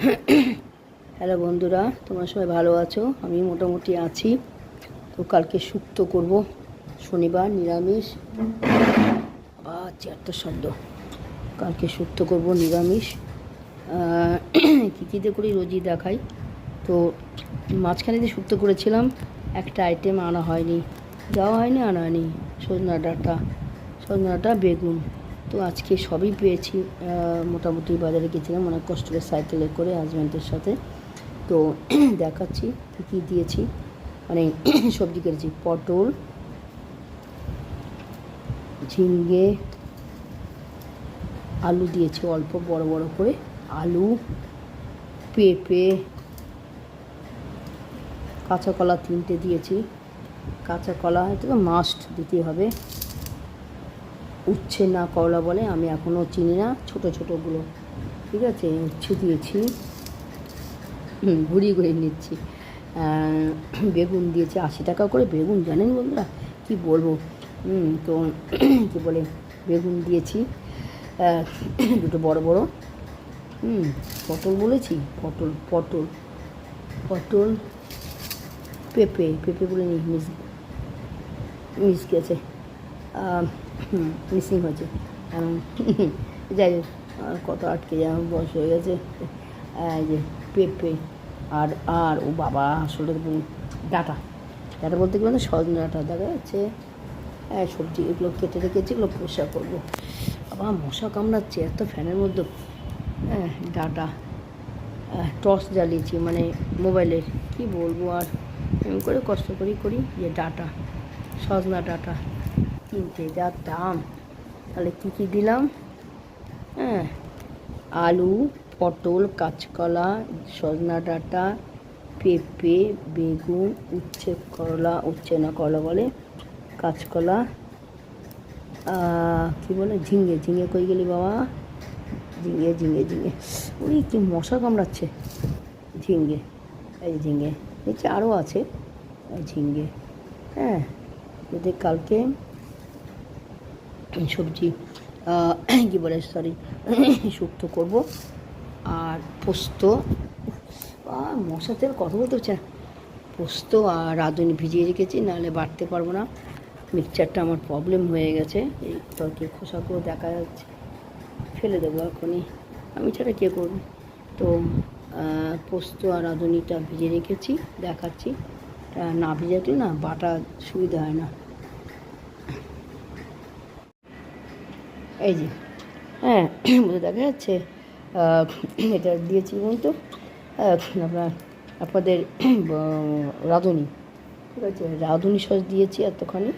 Hello বন্ধুরা, তোমরা সবাই ভালো আছো? আমি মোটামুটি আছি। তো কালকে শুক্ত করব। শনিবার, নিরামিষ। আবার চেয়ারটার শব্দ। কালকে শুক্ত করব নিরামিষ। কী কী দিয়ে করি রোজই দেখাই। তো মাঝখানে যে শুক্ত করেছিলাম, একটা আইটেম আনা হয়নি। যাওয়া হয়নি, আনা হয়নি। সজনা ডাঁটা, সজনা ডাটা, বেগুন। তো আজকে সবই পেয়েছি মোটামুটি বাজারে গেছিলাম, অনেক কষ্ট করে সাইকেলে করে হাজব্যান্ডের সাথে। তো দেখাচ্ছি কী কী দিয়েছি। মানে সবজি কেটেছি, পটল, ঝিঙ্গে, আলু দিয়েছি অল্প বড় বড় করে, আলু, পেঁপে কাঁচা কলা তিনটে দিয়েছি। কাঁচা কলা এটা তো মাস্ট দিতে হবে। উচ্ছে না করলা বলে আমি এখনও চিনি না, ছোট ছোটোগুলো। ঠিক আছে? উচ্ছে দিয়েছি। ঘুরিয়ে ঘুরিয়ে নিচ্ছি। বেগুন দিয়েছি, আশি টাকা করে বেগুন, জানেন বন্ধুরা? কি বলব? তো কী বলে, বেগুন দিয়েছি। দুটো বড় বড়। হুম, পটল বলেছি? পটল পটল। পটল, পেঁপে পেঁপে বলে নি মিস গেছে। মিসিং হয়েছে। এখন যাই হোক, আর কত আটকে যাওয়া বয়স হয়ে গেছে। এই যে পেঁপে আর আর, ও বাবা, আসলে ডাটা। ডাটা বলতে কি মানে সজনে ডাটা দেখা যাচ্ছে। হ্যাঁ সবজি, এগুলো কেটে রেখেছি, এগুলো পরিষ্কার করব। আবার মশা কামড়াচ্ছে, এত ফ্যানের মধ্যে। হ্যাঁ ডাটা টর্চ জ্বালিয়েছি মানে মোবাইলের। কি বলব আর? এমন করে কষ্ট করি করি যে ডাটা, সজনা ডাটা। কিনতে যা দাম। তাহলে কী কী দিলাম? হ্যাঁ আলু, পটল, কাঁচকলা, সজনা ডাঁটা, পেঁপে, বেগুন, উচ্ছে করলা, উচ্ছে না করলা বলে, কাঁচকলা কী বলে? ঝিঙে ঝিঙে কই গেলি বাবা? ঝিঙে ঝিঙে ঝিঙে। ওই কি মশা কামড়াচ্ছে। ঝিঙে, এই ঝিঙে। নিচে আরও আছে ঝিঙ্গে হ্যাঁ যদি কালকে সবজি কি বলে সরি শুক্তো করব। আর পোস্ত আর মশা তেল কথা বলতে হচ্ছে পোস্ত আর রাঁধুনি ভিজিয়ে রেখেছি, নাহলে বাটতে পারব না। মিক্সচারটা আমার প্রবলেম হয়ে গেছে। এই তরকি খোসাগুলো দেখা যাচ্ছে। ফেলে দেবো এখনই। আমি ছাড়া কে করবে? তো পোস্ত আর রাঁধুনিটা ভিজিয়ে রেখেছি, দেখাচ্ছি। না ভিজাতে না, বাটা সুবিধা হয় না। এই যে হ্যাঁ বুঝে দেখা যাচ্ছে এটা দিয়েছি বলুন তো আপনার আপনাদের রাঁধুনি, ঠিক আছে? রাঁধুনি সস দিয়েছি এতখানি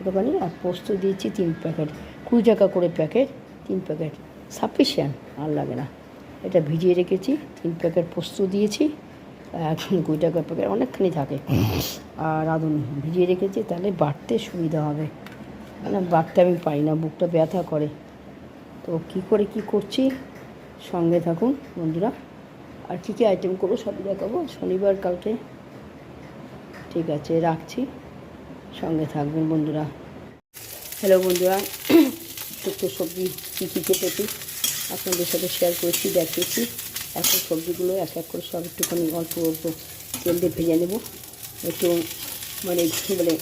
এতখানি, আর পোস্ত দিয়েছি তিন প্যাকেট, কুড়ি টাকা করে প্যাকেট, তিন প্যাকেট সাফিসিয়ান্ট আর লাগে না। এটা ভিজিয়ে রেখেছি, তিন প্যাকেট পোস্ত দিয়েছি কুড়ি টাকা প্যাকেট, অনেকখানি থাকে। আর রাঁধুনি ভিজিয়ে রেখেছি, তাহলে বাড়তে সুবিধা হবে। মানে বাটতে আমি পারি না, বুকটা ব্যথা করে। তো কি করে কি করছি? সঙ্গে থাকুন বন্ধুরা। আর কী কী আইটেম করব সবই দেখাবো। শনিবার কালকে। ঠিক আছে, রাখছি। সঙ্গে থাকবেন বন্ধুরা। হ্যালো বন্ধুরা, শুক্তো সবজি কী কী কেটেছি? আপনাদের সাথে শেয়ার করেছি, দেখিয়েছি। এখন সবজিগুলো এক এক করে সব একটুখানি অল্প অল্প তেল দিয়ে ভেজে নেব। একটু মানে কী বলে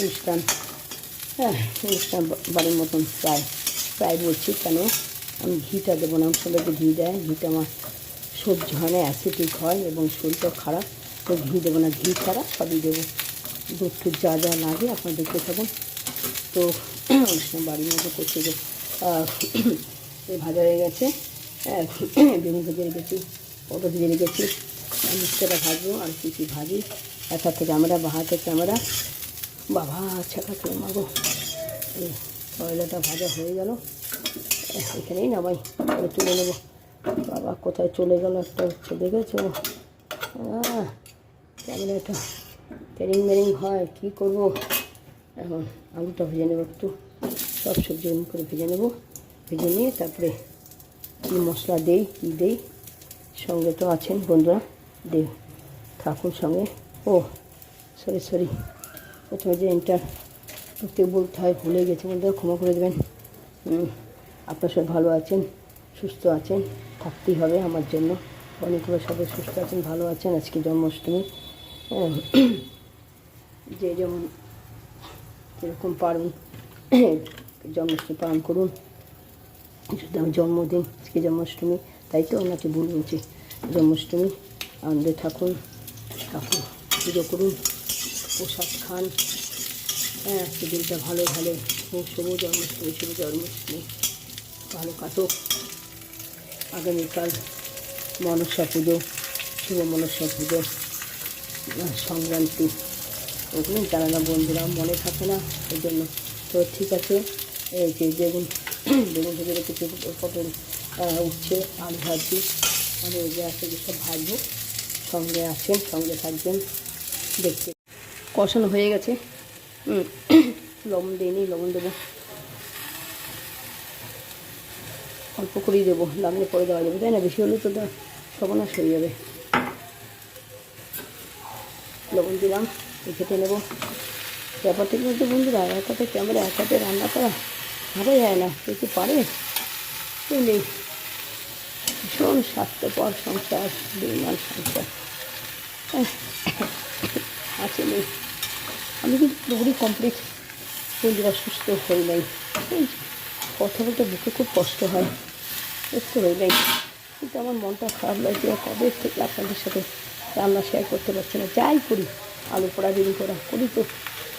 অনুষ্ঠান হ্যাঁ বাড়ির মতন প্রায় প্রায় বলছি কেন? আমি ঘিটা দেবো না আমার সবাইকে ঘি দেয়। ঘিটা আমার সহ্য হয় না অ্যাসিডিক হয় এবং শরীরটাও খারাপ। তো ঘি দেবো না ঘি ছাড়া সবই দেবো। দুধ যা যা লাগে আপনারা দেখতে থাকুন। তো অনুষ্ঠান বাড়ির মতো করছে যে ভাজা হয়ে গেছে। হ্যাঁ, বেগুন ভেজে রেখেছি পটল ভেজে রেখেছি। মিক্সচারটা ভাজবো আর কী কী ভাজি। এক হাতে ক্যামেরা বা হাতে ক্যামেরা বাবা ছাকা খেয়ে মাগো? এই ভাজা হয়ে গেল। এখানেই নামাই করে তুলে নেব। বাবা কোথায় চলে গেল একটা হচ্ছে দেখেছ? আহ, ক্যামেরাটা তেরিং মেরিং হয় কী করব? এখন আলুটা ভেজে নেব একটু। সব সবজি এমনি করে ভেজে নেব। ভেজে নিয়ে তারপরে কী মশলা দেই কী দেই? সঙ্গে তো আছেন বন্ধুরা দে ঠাকুর সঙ্গে। ও সরি সরি। প্রথমে যে ইন্টার করতে বলতে হয়, ভুলে গেছে বন্ধুরা ক্ষমা করে দেবেন। আপনার আপনারা সব ভালো আছেন, সুস্থ আছেন, থাকতেই হবে আমার জন্য। অনেকগুলো সবাই সুস্থ আছেন, ভালো আছেন, আজকে জন্মাষ্টমী। যে যেমন যেরকম পারুন, জন্মাষ্টমী পালন করুন। শুধু আমার জন্মদিন, আজকে জন্মাষ্টমী, তাই তো ওনাকে ভুল বলছি জন্মাষ্টমী, আনন্দে থাকুন, ঠাকুর পুজো করুন। প্রসাদ খান। হ্যাঁ আজকে দিনটা ভালো। ভালো শুভ জন্মাষ্টমী শুভ জন্মাষ্টমী ভালো কাটুক। আগামীকাল মনসা পুজো, শুভ মনসা পুজো সংক্রান্তি। ওগুলো জানা না বন্ধুরা, মনে থাকে না এই জন্য তো ঠিক আছে, এই যে বেগুন বেগুন ভেজে রেখেছি পটল উচ্ছে আলু ভাজি আমি এই যে আছে সব ভাজবো সঙ্গে আসেন সঙ্গে থাকবেন, দেখতে। কষানো হয়ে গেছে। লবণ দিয়ে নিই, লবণ দেবো। অল্প করেই দেবো লাগলে পরে দেওয়া যাবে, তাই না? বেশি হলে তো দা- সর্বনাশ হয়ে যাবে। লবণ দিলাম খেতে নেব। ব্যাপারটা কি বলতে বন্ধুরা এক হাতে ক্যামেরা এক হাতে রান্না করা ভালো যায় না কি পারে? কেউ নেই। ভীষণ স্বাস্থ্যকর সংসার বেমান সংসার। আছে নেই। আমি কিন্তু পুরোপুরি কমপ্লিট বন্ধুরা সুস্থ হই নাই। কথা বলতে বুকে খুব কষ্ট হয়। সুস্থ হই নাই। কিন্তু আমার মনটা খারাপ লাগছে। কবে থেকে আপনাদের সাথে রান্না শেয়ার করতে পারছি না? যাই করি, আলু পোড়া বেগুন করা করি তো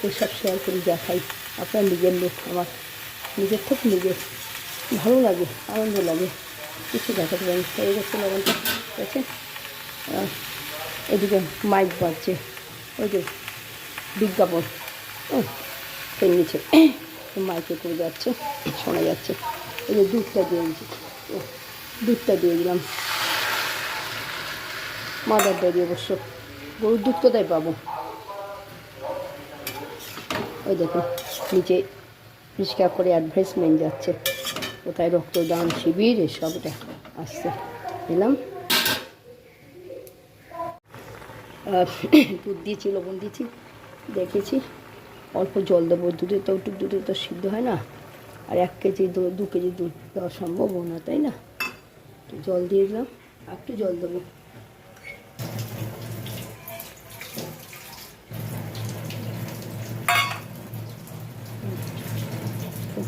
এসব শেয়ার করি, যা খাই। আপনার নিজের লোক, আমার নিজের থেকে নিজের। ভালো লাগে, আনন্দ লাগে। কিছু দেখাতে পারি হয়ে গেছে লবণটা। ঠিক আছে? এদিকে মাইক বাজছে। ওই যে বিজ্ঞাপন। এর নিচে মাইকে করে যাচ্ছে, শোনা যাচ্ছে। এই যে দুধটা দিয়ে দিচ্ছি দুধটা দিয়ে দিলাম। মাদার ডেয়ারি অবশ্য। গরুর দুধ কোথায় পাবো? ওই দেখুন, নিচে পরিষ্কার করে অ্যাডভার্টাইজমেন্ট যাচ্ছে। কোথায় রক্তদান শিবির, এসব এটা আসছে। দিলাম। দুধ দিয়েছি, লবণ দিয়েছি। দেখেছি। অল্প জল দেবো, দুধে তো একটু দুধে তো সিদ্ধ হয় না। আর এক কেজি দু- কেজি দুধ দেওয়া সম্ভব না, তাই না? একটু জল দিয়ে দিলাম, একটু জল দেবো।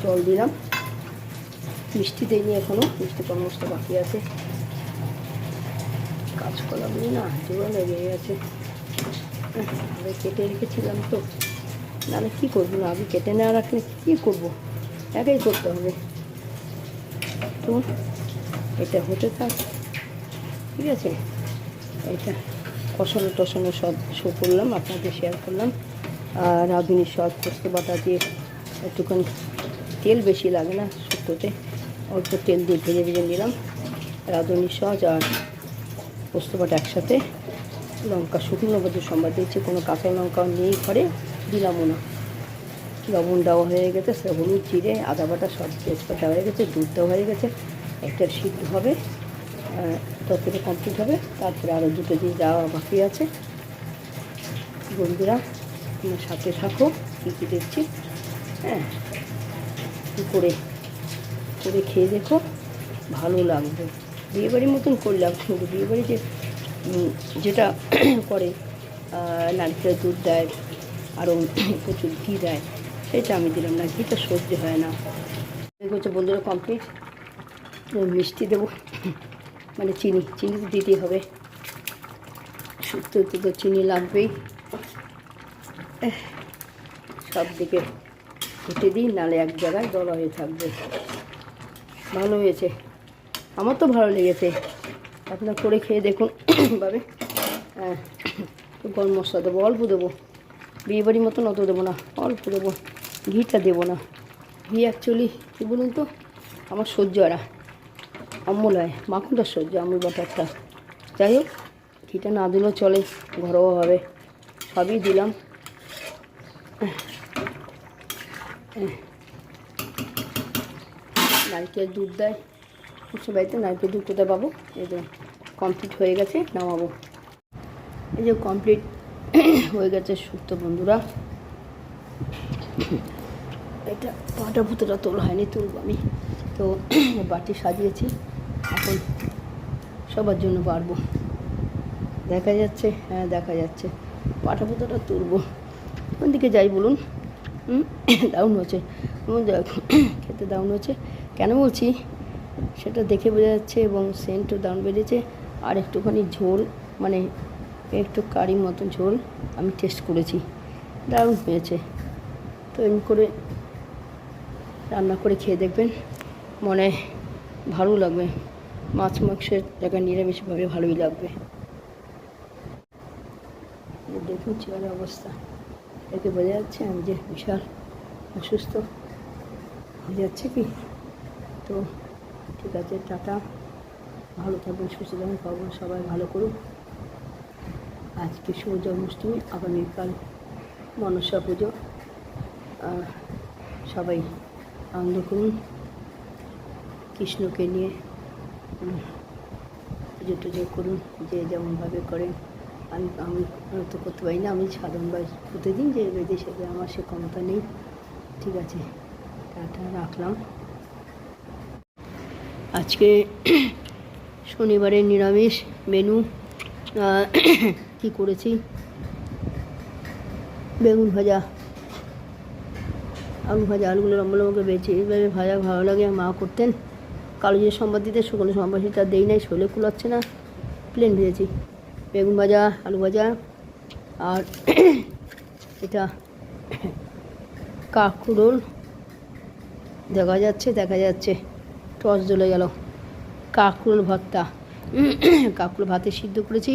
জল দিলাম। মিষ্টি দিইনি এখনও মিষ্টি কর্মসটা বাকি আছে। কাঁচকলাগুলো না জোড়া লেগে গেছে। আগে কেটে রেখেছিলাম তো। নাহলে কী করব না? আগে কেটে না রাখলে কী করব? একাই করতে হবে। তো, এটা হতে থাক। ঠিক আছে? এটা কষানো টসানো সব শো করলাম, আপনাদের শেয়ার করলাম। আর রাঁধুনির সব পোস্ত বাটা দিয়ে একটুখানি তেল বেশি লাগে না শুক্তোতে। অল্প তেল দিয়ে ভেজে ভেজে নিলাম। রাঁধুনির সজ আর পোস্ত বাটা একসাথে লঙ্কা, শুকনো লঙ্কা সম্বাদ দিয়েছি, কোনো কাঁচা লঙ্কাও নেই ঘরে দিলামও না লবণ দেওয়া হয়ে গেছে, সে হলুদ, জিরে, আদা বাটা সব তেজপাতা হয়ে গেছে, দুধ দেওয়া হয়ে গেছে, একটা সিদ্ধ হবে তরকারি কমপ্লিট হবে, তারপরে আরও দুটো দিন যাওয়া বাকি আছে। বন্ধুরা আমার সাথে থাকো, কী কী দেখছি হ্যাঁ করে করে খেয়ে দেখো, ভালো লাগবে। বিয়েবাড়ির মতন করলাম, কিন্তু বিয়েবাড়ি যে যেটা করে নারকেলের দুধ দেয়, আরও প্রচুর ঘি দেয়, সেটা আমি দিলাম না, ঘিটা সহ্য হয় না। হচ্ছে বন্ধুরা কমপ্লিট মিষ্টি দেবো মানে চিনি চিনি তো দিতেই হবে। শুক্তোতে তো চিনি লাগবেই। সব দিকে ঘুটে দিই, নালে এক জায়গায় দলা হয়ে থাকবে। ভালো হয়েছে। আমার তো ভালো লেগেছে। আপনার করে খেয়ে দেখুন, ভাবে। হ্যাঁ গরম মশলা দেবো, অল্প দেবো। বিয়েবাড়ির মতন অত দেবো না, অল্প দেবো। ঘিটা দেবো না। ঘি অ্যাকচুয়ালি কী বলুন তো? আমার সহ্য হয় না। অম্বল হয়, মাখনটা সহ্য আমুল বাটারটা। যাই হোক, ঘিটা না দিলেও চলে ঘরোয়াভাবে সবই দিলাম। নারকেল দুধ দেয়। সব বাড়িতে নারকেল দুধ কোথায় পাবো? এই যে কমপ্লিট হয়ে গেছে নামাবো এই যে কমপ্লিট হয়ে গেছে সুস্থ বন্ধুরা। এটা পাটা ভুতোটা তোলা হয়নি, তুলব আমি। তো বাটি সাজিয়েছি, এখন সবার জন্য পারব। দেখা যাচ্ছে হ্যাঁ দেখা যাচ্ছে। পাটা পুতোটা তুলবো। কোন দিকে যাই বলুন? দারুণ হচ্ছে খেতে দারুণ হচ্ছে কেন বলছি? সেটা দেখে বোঝা যাচ্ছে এবং সেন্টও দারুণ বেড়েছে আর একটুখানি ঝোল মানে একটু কারি মতো ঝোল আমি টেস্ট করেছি। দারুণ হয়েছে। তো এমনি করে রান্না করে খেয়ে দেখবেন। মনে ভালো লাগবে। মাছ মাংসের জায়গায় নিরামিষভাবে ভালোই লাগবে। দেখুন চেয়ারের অবস্থা। একে বোঝা যাচ্ছে আমি যে বিশাল অসুস্থ। হয়ে যাচ্ছে কি? তো ঠিক আছে, টাটা। ভালো থাকবেন, সুস্থ থাকবেন পাবো সবাই ভালো করুন আজকে শুভ জন্মাষ্টমী আগামীকাল মনসা পুজো। সবাই আনন্দ করুন, কৃষ্ণকে নিয়ে পুজো টুজো করুন, যে যেমনভাবে করেন আমি আমি তো করতে পারি না, আমি সাধারণভাবে প্রতিদিন যে বেঁধে সেবে আমার সে ক্ষমতা নেই। ঠিক আছে, টাটা, রাখলাম। আজকে শনিবারের নিরামিষ মেনু কি করেছি? বেগুন ভাজা, আলু ভাজা, আলুগুলো লম্বা লম্বা বেছে এইভাবে ভাজা ভালো লাগে। মা করতেন। কালো জিরে সম্বাদ দিতে, শুকনো সম্বাদ সেটা দেই নাই শোলে কুলাচ্ছে না। প্লেন ভেজেছি। বেগুন ভাজা, আলু ভাজা, আর এটা কাকুরোল। দেখা যাচ্ছে দেখা যাচ্ছে। টস জ্বলে গেল। কাকুরোল ভর্তা। কাকুরোল ভাতে সিদ্ধ করেছি,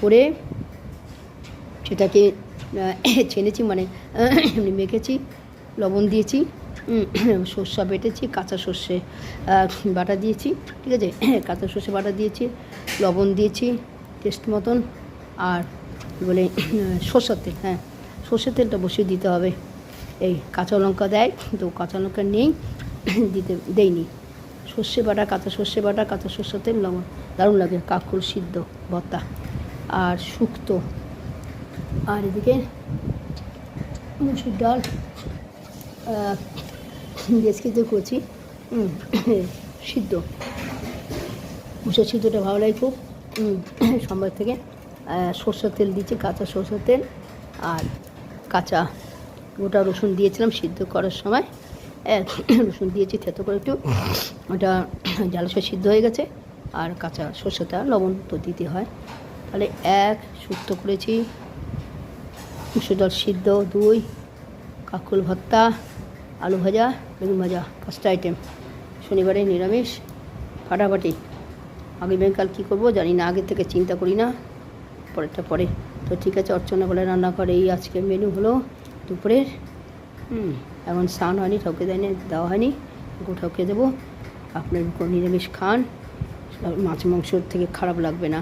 করে সেটাকে ছেনেছি মানে মেখেছি, লবণ দিয়েছি সর্ষা বেটেছি, কাঁচা সর্ষে বাটা দিয়েছি, ঠিক আছে? কাঁচা সর্ষে বাটা দিয়েছি, লবণ দিয়েছি, টেস্ট মতন, আর বলে, সর্ষের তেল হ্যাঁ সর্ষের তেলটা বসিয়ে দিতে হবে। এই কাঁচা লঙ্কা দেয়, তো কাঁচা লঙ্কা নেই, দিতে, দেইনি। সর্ষে বাটা, কাঁচা সর্ষে বাটা, কাঁচা সর্ষের তেল, লবণ। দারুণ লাগে কাকুর সিদ্ধ, ভর্তা। আর শুক্তো। আর এদিকে মুসুর ডাল দেশকিতে করছি সিদ্ধ। মুসুর সিদ্ধটা ভালো লাগে খুব। সোমবার থেকে সর্ষের তেল দিচ্ছি, কাঁচা সর্ষের তেল। আর কাঁচা গোটা রসুন দিয়েছিলাম সিদ্ধ করার সময়। রসুন দিয়েছি, থেতো করে একটু। ওটা জালসা সিদ্ধ হয়ে গেছে, আর কাঁচা সর্ষেটা, লবণ তো দিতে হয়। তাহলে এক শুক্তো করেছি। মুসুর ডাল সিদ্ধ, দুই। কাকুল ভর্তা, আলু ভাজা, বেগুন ভাজা, পাঁচটা আইটেম শনিবারে নিরামিষ, ফাটাফাটি। আগামীকাল কী করব জানি না, আগে থেকে চিন্তা করি না। পরেরটা পরে। তো ঠিক আছে, অর্চনা বলে রান্না করে এই আজকে মেনু হলো দুপুরের, হুম। এখন স্নান হয়নি, ঠকে দেয়নি দেওয়া হয়নি, ওকে ঠকে দেবো। আপনার নিরামিষ খান মাছ মাংসর থেকে খারাপ লাগবে না।